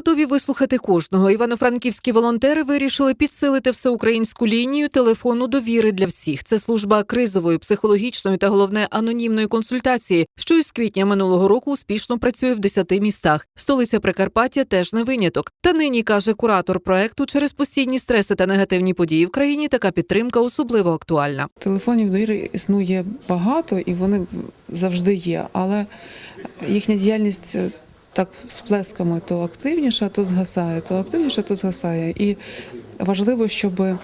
готові вислухати кожного. Івано-франківські волонтери вирішили підсилити всеукраїнську лінію телефону довіри для всіх. Це служба кризової, психологічної та головне анонімної консультації, що із квітня минулого року успішно працює в 10 містах. Столиця Прикарпаття теж не виняток. Та нині каже куратор проекту, через постійні стреси та негативні події в країні така підтримка особливо актуальна. Телефонів довіри існує багато і вони завжди є, але їхня діяльність е, так сплесками то активніша, то згасає, то активніше, то згасає. І важливо, щоб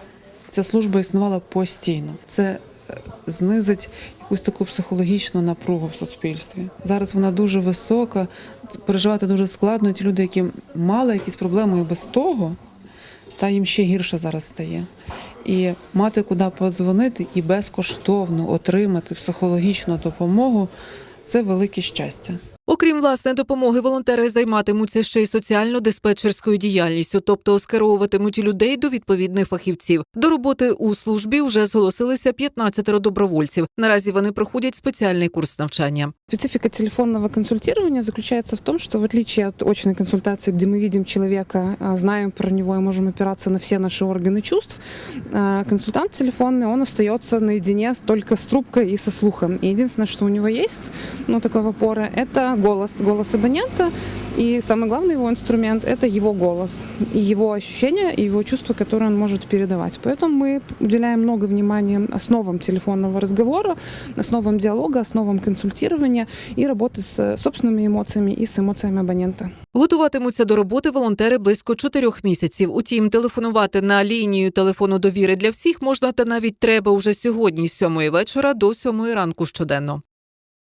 ця служба існувала постійно. Це е, знизить якусь таку психологічну напругу в суспільстві. Зараз вона дуже висока, переживати дуже складно. Ті люди, які мали якісь проблеми і без того, та їм ще гірше зараз стає. І мати куди подзвонити і безкоштовно отримати психологічну допомогу це велике щастя. Окрім власне допомоги, волонтери займатимуться ще й соціально-диспетчерською діяльністю, тобто скеровуватимуть людей до відповідних фахівців. До роботи у службі вже зголосилися 15 добровольців. Наразі вони проходять спеціальний курс навчання. Специфика телефонного консультирования заключается в том, что в отличие от очной консультации, где мы видим человека, а, знаем про него и можем опираться на все наши органы чувств, а, консультант телефонный, он остается наедине только с трубкой и со слухом. И единственное, что у него есть, ну, такого опоры, это голос, голос абонента. И самый главный его инструмент – это его голос, и его ощущения, и его чувства, которые он может передавать. Поэтому мы уделяем много внимания основам телефонного разговора, основам диалога, основам консультирования и работы с собственными эмоциями и с эмоциями абонента. Готуватимуться до роботи волонтери близько чотирьох місяців. Утім, телефонувати на лінію телефону довіри для всіх можна та навіть треба уже сьогодні з сьомої вечора до сьомої ранку щоденно.